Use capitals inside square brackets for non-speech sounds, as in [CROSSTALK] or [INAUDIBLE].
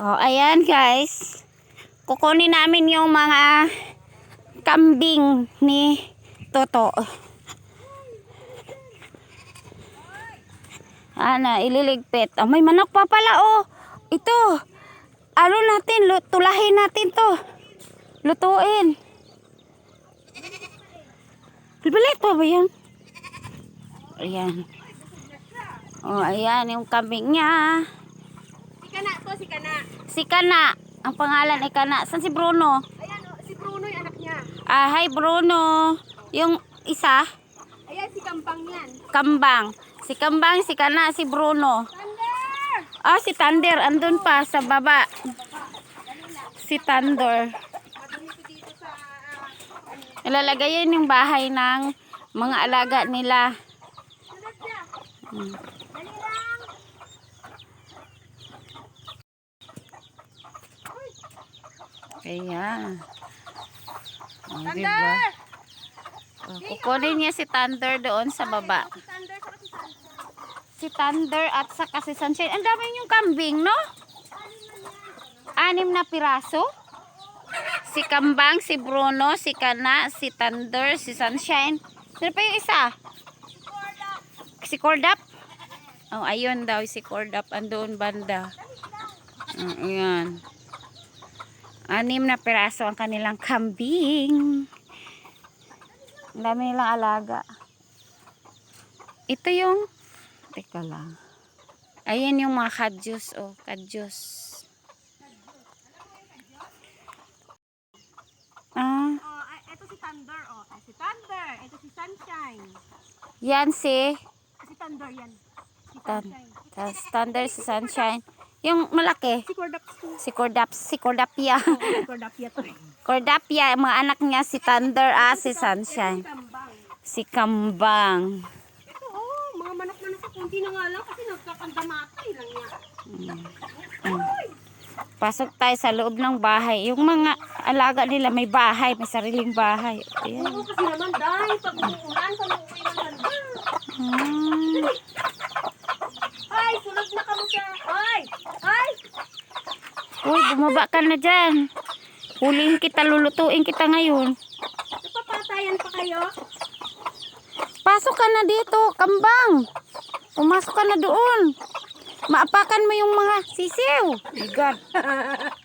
Oh, ayan guys. Kukunin namin yung mga kambing ni Toto. Ana, ililigpit. Oh, may manok pa pala oh. Ito. Ano natin, tulahin natin to. Lutuin. Bibilit pa ba yan? Ayan. Oh, ayan yung kambing niya. Si Kana. Ang pangalan ay Kana. San si Bruno? Ayan, oh, si Bruno yung anak niya. Ah, hi Bruno. Yung isa, Ayan, si Kampang yan. Kambang. Si Kambang, si Kana, si Bruno. Thunder! Ah, si Thunder. Andun pa sa baba. Si Thunder. Ilalagay yun yung bahay ng mga alaga nila. Hmm. Dali lang. Ayan. Oh, Thunder! diba? Oh, kukunin niya si Thunder doon sa baba. Si Thunder, at saka si Sunshine. Ang dami yung kambing, no? Anim na piraso. Si Kambang, si Bruno, si Kana, si Thunder, si Sunshine. Sino pa yung isa? Si Cordap. Oh, ayun daw si Cordap. Andun banda. Oh, ayan. Anim na piraso ang kanilang kambing. Ang dami nilang alaga. Ito yung Teka lang. Ayan yung mga kadyos, oh, kadyos. Ah, Oh, ito si Thunder, oh. Si Thunder. Ito si Sunshine. yan si Si Thunder yan. Si Sunshine. Thunder, si Sunshine. Yung malaki, Si Cordaps si Cordaps, si Cordapia. Oh, Cordapia to. [LAUGHS] Cordapia, mga anak niya si Thunder, ah, si Sunshine. Si Kambang. Ito, oh, mga manak-manak sa kunti na nga lang kasi nagkakandamatay lang yan. Pasok tayo sa loob ng bahay. Yung mga alaga nila may bahay, may sariling bahay. Ayan. Oo, kasi naman dahil pag umuulan, pag uuwi ng ganda. Hmm. Ay, sunod na kamo siya. Ay! Uy, bumaba ka na dyan. Hulihin kita, lulutuin kita ngayon. Napapatayan pa kayo? Pasok ka na dito, kambang. Pumasok ka na doon. Maapakan mo yung mga sisiw. My God. [LAUGHS]